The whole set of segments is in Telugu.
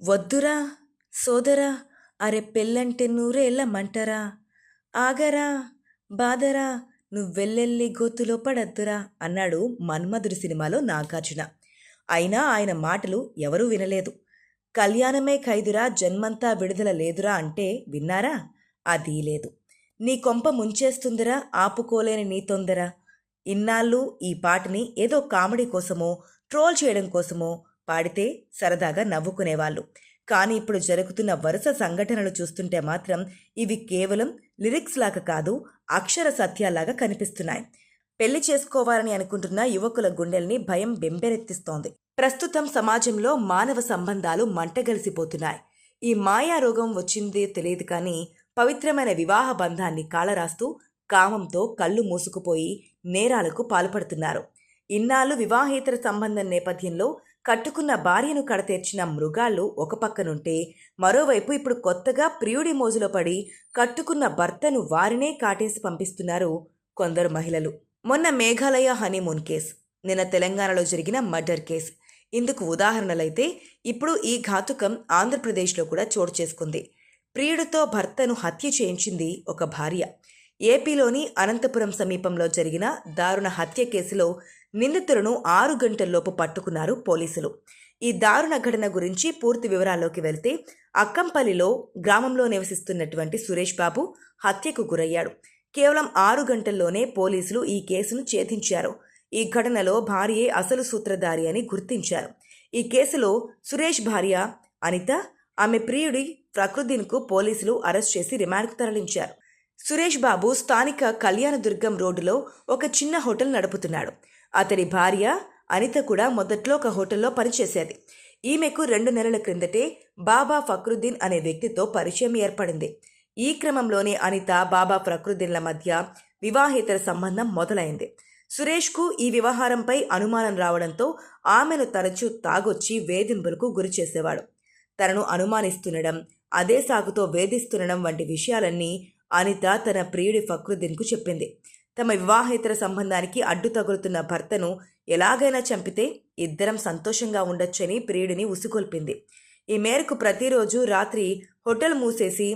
వద్దురా సోదరా అరే పెళ్ళంటే నూరేళ్ళమంటరా ఆగరా బాదరా నువ్వెల్లెల్లి గోతులో పడద్దురా అన్నాడు మన్మధుడి సినిమాలో నాగార్జున. అయినా ఆయన మాటలు ఎవరూ వినలేదు. కళ్యాణమే ఖైదురా జన్మంతా విడుదల లేదురా అంటే విన్నారా? అది లేదు. నీ కొంప ముంచేస్తుందిరా ఆపుకోలేని నీ తొందర. ఇన్నాళ్ళు ఈ పాటని ఏదో కామెడీ కోసమో ట్రోల్ చేయడం కోసమో పాడితే సరదాగా నవ్వుకునేవాళ్ళు. కానీ ఇప్పుడు జరుగుతున్న వరుస సంఘటనలు చూస్తుంటే మాత్రం ఇవి కేవలం లిరిక్స్ లాగా కాదు అక్షర సత్యాలాగా కనిపిస్తున్నాయి. పెళ్ళి చేసుకోవాలని అనుకుంటున్న యువకుల గుండెల్ని భయం బెంబెరెత్తిస్తోంది. ప్రస్తుతం సమాజంలో మానవ సంబంధాలు మంటగలిసిపోతున్నాయి. ఈ మాయా రోగం వచ్చిందే తెలియదు కానీ పవిత్రమైన వివాహ బంధాన్ని కాళరాస్తూ కామంతో కళ్ళు మూసుకుపోయి నేరాలకు పాల్పడుతున్నారు. ఇన్నాళ్ళు వివాహేతర సంబంధం నేపథ్యంలో కట్టుకున్న భార్యను కడతెర్చిన మృగాళ్ళు ఒక పక్కనుంటే మరోవైపు ఇప్పుడు కొత్తగా ప్రియుడి మోజులో పడి కట్టుకున్న భర్తను వారినే కాటేసి పంపిస్తున్నారు కొందరు మహిళలు. మొన్న మేఘాలయ హనీమూన్ కేస్ నిన్న తెలంగాణలో జరిగిన మర్డర్ కేస్. ఇందుకు ఉదాహరణలైతే ఇప్పుడు ఈ ఘాతుకం ఆంధ్రప్రదేశ్లో కూడా చోటు చేసుకుంది. ప్రియుడితో భర్తను హత్య చేయించింది ఒక భార్య. ఏపీలోని అనంతపురం సమీపంలో జరిగిన దారుణ హత్య కేసులో నిందితులను ఆరు గంటల్లోపు పట్టుకున్నారు పోలీసులు. ఈ దారుణ ఘటన గురించి పూర్తి వివరాల్లోకి వెళ్తే అక్కంపల్లిలో గ్రామంలో నివసిస్తున్నటువంటి సురేష్ బాబు హత్యకు గురయ్యాడు. కేవలం ఆరు గంటల్లోనే పోలీసులు ఈ కేసును ఛేదించారు. ఈ ఘటనలో భార్యే అసలు సూత్రధారి అని గుర్తించారు. ఈ కేసులో సురేష్ భార్య అనిత ఆమె ప్రియుడి ప్రకృతిన్కు పోలీసులు అరెస్ట్ చేసి రిమాండ్కు తరలించారు. సురేష్ బాబు స్థానిక కళ్యాణదుర్గం రోడ్డులో ఒక చిన్న హోటల్ నడుపుతున్నాడు. అతడి భార్య అనిత కూడా మొదట్లో ఒక హోటల్లో పనిచేసేది. ఈమెకు రెండు నెలల క్రిందటే బాబా ఫక్రుద్దీన్ అనే వ్యక్తితో పరిచయం ఏర్పడింది. ఈ క్రమంలోనే అనిత బాబా ఫక్రుద్దీన్ల మధ్య వివాహేతర సంబంధం మొదలైంది. సురేష్కు ఈ వ్యవహారంపై అనుమానం రావడంతో ఆమెను తరచూ తాగొచ్చి వేధింపులకు గురి చేసేవాడు తనను అనుమానిస్తుండడం అదే సాకుతో వేధిస్తుండడం వంటి విషయాలన్నీ అనిత తన ప్రియుడి ఫక్రుద్దీన్కు చెప్పింది. తమ వివాహేతర సంబంధానికి అడ్డు తగులుతున్న భర్తను ఎలాగైనా చంపితే ఇద్దరం సంతోషంగా ఉండొచ్చని ప్రియుడిని ఉసుకొల్పింది ఈ మేరకు ప్రతిరోజు రాత్రి హోటల్ మూసేసి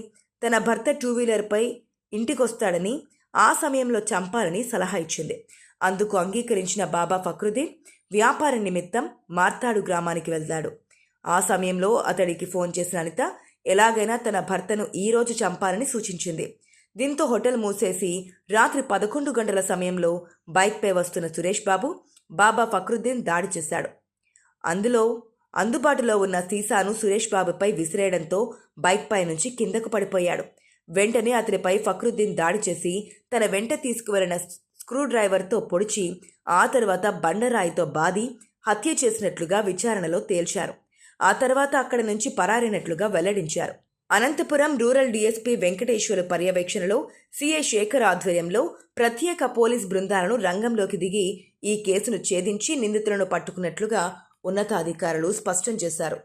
తన భర్త టూ వీలర్పై ఇంటికొస్తాడని ఆ సమయంలో చంపాలని సలహా ఇచ్చింది. అందుకు అంగీకరించిన బాబా ఫక్రుద్దీన్ వ్యాపార నిమిత్తం మార్తాడు గ్రామానికి వెళ్తాడు. ఆ సమయంలో అతడికి ఫోన్ చేసిన అనిత ఎలాగైనా తన భర్తను ఈ రోజు చంపాలని సూచించింది. దీంతో హోటల్ మూసేసి రాత్రి పదకొండు గంటల సమయంలో బైక్పై వస్తున్న సురేష్ బాబు బాబా ఫక్రుద్దీన్ దాడి చేశాడు. అందులో అందుబాటులో ఉన్న సీసాను సురేష్ బాబుపై విసిరేయడంతో బైక్పై నుంచి కిందకు పడిపోయాడు. వెంటనే అతనిపై ఫక్రుద్దీన్ దాడి చేసి తన వెంట తీసుకువెళ్ళిన స్క్రూ డ్రైవర్తో పొడిచి ఆ తర్వాత బండరాయితో బాది హత్య చేసినట్లుగా విచారణలో తేల్చారు. ఆ తర్వాత అక్కడి నుంచి పరారైనట్లుగా వెల్లడించారు. అనంతపురం రూరల్ డీఎస్పీ వెంకటేశ్వర పర్యవేక్షణలో సీఐ శేఖర్ ఆధ్వర్యంలో ప్రత్యేక పోలీస్ బృందాలను రంగంలోకి దిగి ఈ కేసును ఛేదించి నిందితులను పట్టుకున్నట్లుగా ఉన్నతాధికారులు స్పష్టం చేశారు.